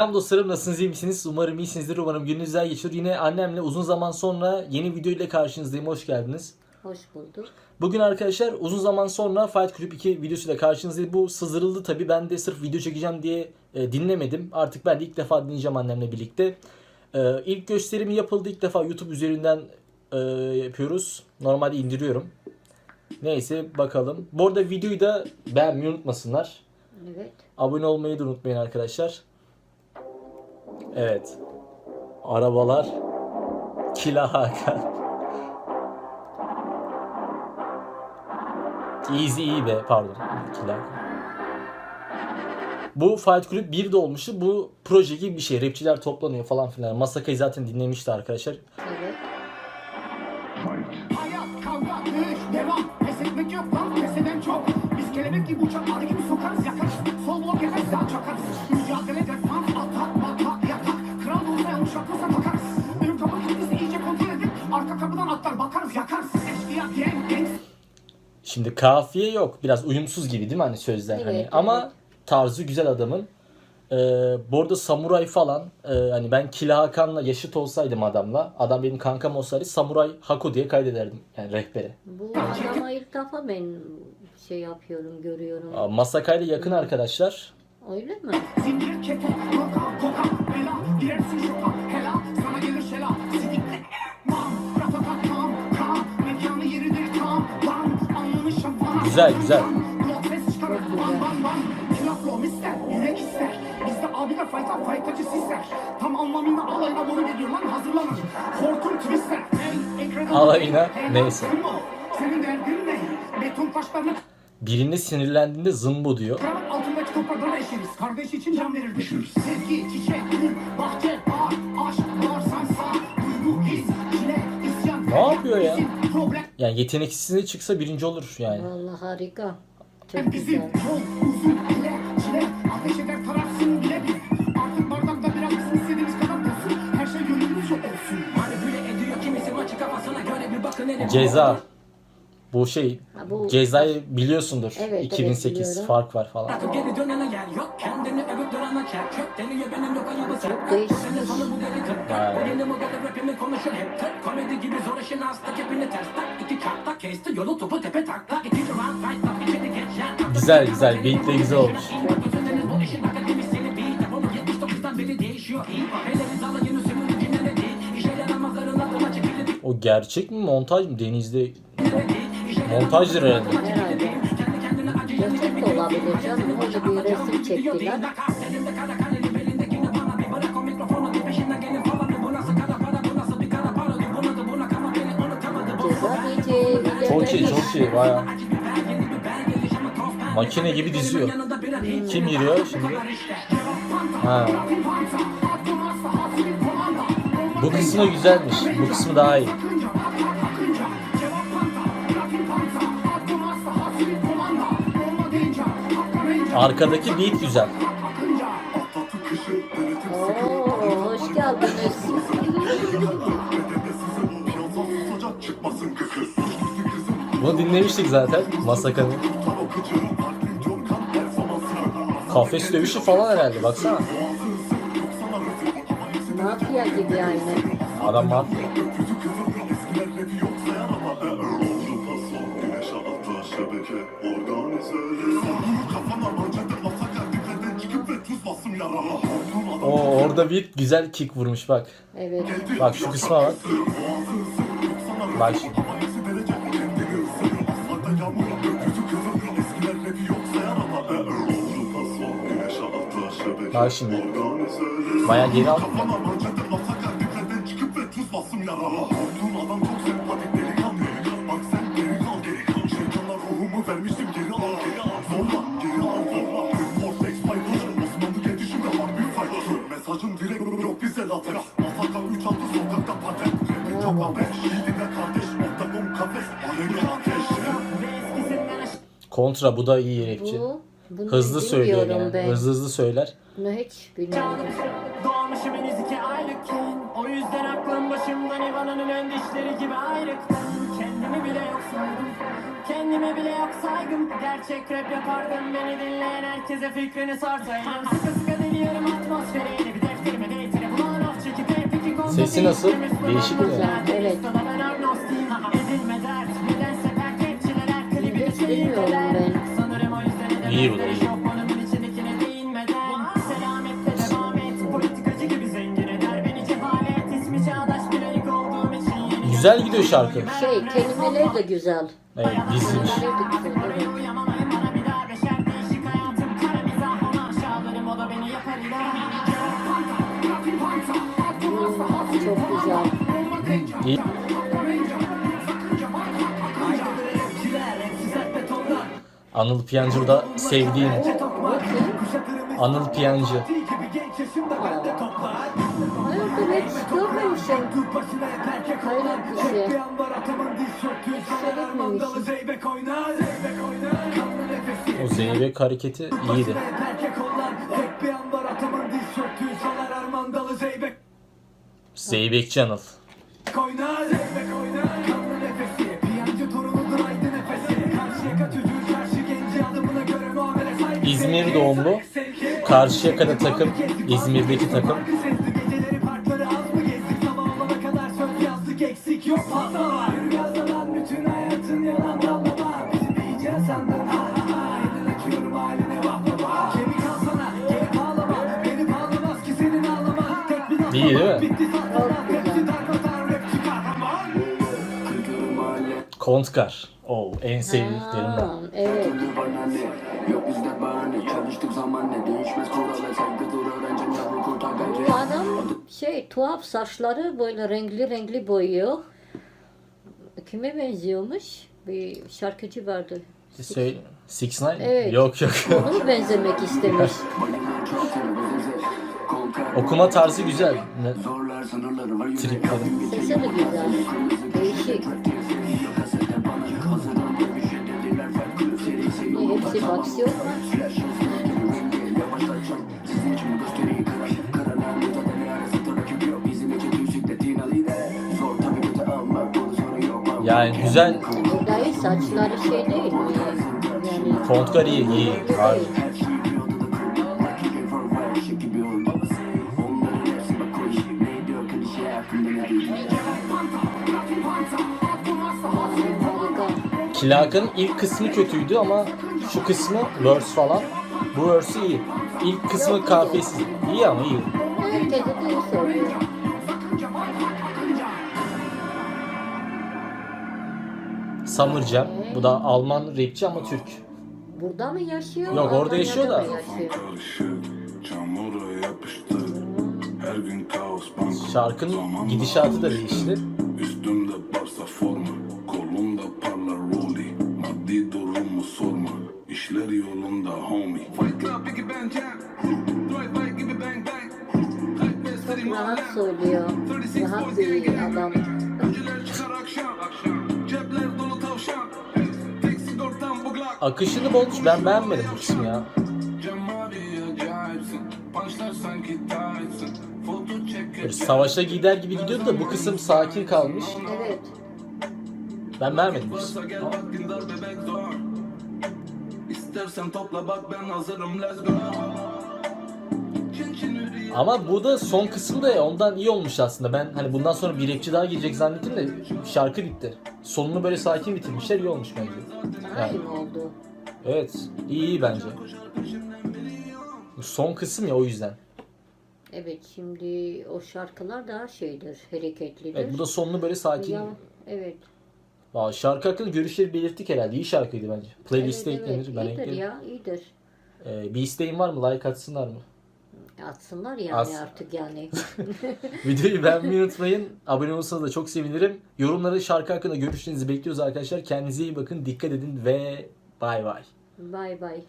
Selam dostlarım nasılsınız iyi misiniz? Umarım iyisinizdir. Umarım gününüz güzel geçiyor. Yine annemle uzun zaman sonra yeni video ile karşınızdayım. Hoş geldiniz. Hoş bulduk. Bugün arkadaşlar uzun zaman sonra Fight Club 2 videosuyla karşınızdayım. Bu sızdırıldı tabi. Ben de sırf video çekeceğim diye e, dinlemedim. Artık ben de ilk defa dinleyeceğim annemle birlikte. E, ilk gösterimi yapıldı. İlk defa YouTube üzerinden e, yapıyoruz. Normalde indiriyorum. Neyse bakalım. Bu arada videoyu da beğenmeyi unutmasınlar. Evet. Abone olmayı da unutmayın arkadaşlar. Evet. Arabalar. Kila Hakan. Easy iyi be pardon. Kila. Bu Fight Club 1'de olmuştu. Bu proje gibi bir şey. Rapçiler toplanıyor falan filan. Masaka'yı zaten dinlemişti arkadaşlar. Kafiye yok. Biraz uyumsuz gibi değil mi hani sözler Evet, hani. evet. Ama tarzı güzel adamın. Ee, bu arada samuray falan e, hani ben Kila Hakan'la yaşıt olsaydım adamla adam benim kankam olsaydı samuray Hako diye kaydederdim yani rehbere. Bu adama ilk defa ben şey yapıyorum, görüyorum. Aa, Masaka ile yakın arkadaşlar. Öyle mi? Tam anlamıyla alayına neyse. Senin derdin ne? Beton sinirlendiğinde zımbo diyor. Kardeş için can isyan. Ne yapıyor ya? Yani yeteneksizine çıksa birinci olur yani. Vallahi harika. Çok güzel. şey. Ceza. Bu şey Ha, bu- cezayı biliyorsundur. Evet, evet, 2008 biliyorum. fark var falan. Çok değişik. Güzel, güzel. Beat de güzel olmuş. Özlediniz bu işin akademisini bil. Yapımı 79'dan beri değişiyor. İyi Heleniz alayını sömürücüleri değil. İşe yaramazların aklına çekilir. O gerçek mi montaj mı? Denizde montajdır herhalde. Herhalde. Gerçek de olabilir canım. Orada bir resim çektiler. Çok iyi, ilerlemiş. çok iyi. Baya makine gibi diziyor. Kim giriyor şimdi? Ha. Bu kısmı güzelmiş. Bu kısmı daha iyi. Arkadaki beat güzel. Oo, hoş geldiniz. Bunu dinlemiştik zaten. Masaka'nın. Kafes dövüşü falan herhalde baksana. Mafya gibi aynı. Adam mafya. Oo orada bir güzel kick vurmuş bak. Evet. Bak şu kısma bak. Bak şimdi. Bak şimdi. Baya geri al. Kontra bu da iyi rapçi. Bu, bunu Hızlı söylüyor bilmiyorum yani. ben. Hızlı hızlı söyler. Bunu hiç bilmiyorum. Doğmuşum henüz iki aylıkken O yüzden aklım başımdan Ivana'nın ön dişleri gibi ayrıktan Kendimi bile yok saydım Kendime bile yok saygım Gerçek rap yapardım Beni dinleyen herkese fikrini sorsaydım Sıkı sıkı Biliyorum atmosferi bir defterime değtire bulan of çekip Sesi nasıl? Değişik mi? Evet. Bilmiyorum ben. İyi bu da iyi. Güzel gidiyor şarkı. Şey kelimeleri de güzel. Evet dizmiş. Kelimeleri de güzel. Anıl Piyancı da sevdiğim. Anıl Piyancı. O zeybek hareketi iyiydi. Zeybekçi Anıl. Ki senin ağlaman Tek bir laf İyi değil mi? Kontkar. Oo, en sevdiklerimden. Evet. Tuhaf saçları böyle renkli renkli boyuyor. Kime benziyormuş? Bir şarkıcı vardı. Söyle. Six Nine? Evet. Yok yok. Onu benzemek istemiş. Okuma tarzı güzel. Ne- Tripleri. Sesi de güzel. Değişik. Ne, hepsi baksıyor mu? Yani güzel. Buradayı saçları şey değil? Yani Kontkar iyi, iyi. Abi. Kilaka'nın ilk kısmı kötüydü ama şu kısmı verse falan. Bu verse iyi. İlk kısmı kafiyesiz. İyi ama iyi. Herkese de iyi söylüyor. Summer Jam. Bu da Alman rapçi ama Türk. Burada mı yaşıyor? Yok, orada Almanya'da yaşıyor da. mı yaşıyor? Karışık çamura yapıştı Her gün kaos banko Şarkının gidişatı da değişti. Üstümde barsa forma Kolumda parlar rolly Maddi durumu sorma İşler yolunda homie Fight club peki ben jam Drive by gibi bang bang Hype ve Çok seri rahat söylüyor. 36 Rahat bir adam. Öncüler çıkar akşam Cepler dolu Akışını bozmuş. Ben beğenmedim bu kısmı ya. Böyle savaşa gider gibi gidiyordu da bu kısım sakin kalmış. Evet. Ben beğenmedim bu kısmı. İstersen topla bak ben hazırım let's go Ama bu da son kısmı da ondan iyi olmuş aslında. Ben hani bundan sonra bir rapçi daha girecek zannettim de şarkı bitti. Sonunu böyle sakin bitirmişler iyi olmuş bence. Daha Yani, iyi mi oldu? evet iyi iyi bence. Son kısım ya o yüzden. Evet şimdi o şarkılar daha şeydir, hareketlidir. Evet bu da sonunu böyle sakin. Ya, evet. Aa, şarkı hakkında görüşleri belirttik herhalde. İyi şarkıydı bence. Playlist'e evet, eklenir. evet. Ben iyidir eklerim. ya, iyidir. Ee, bir isteğin var mı? Like atsınlar mı? Atsınlar yani As- artık yani. Videoyu beğenmeyi unutmayın. Abone olursanız da çok sevinirim. Yorumlara şarkı hakkında görüşlerinizi bekliyoruz arkadaşlar. Kendinize iyi bakın. Dikkat edin ve bay bay. Bay bay.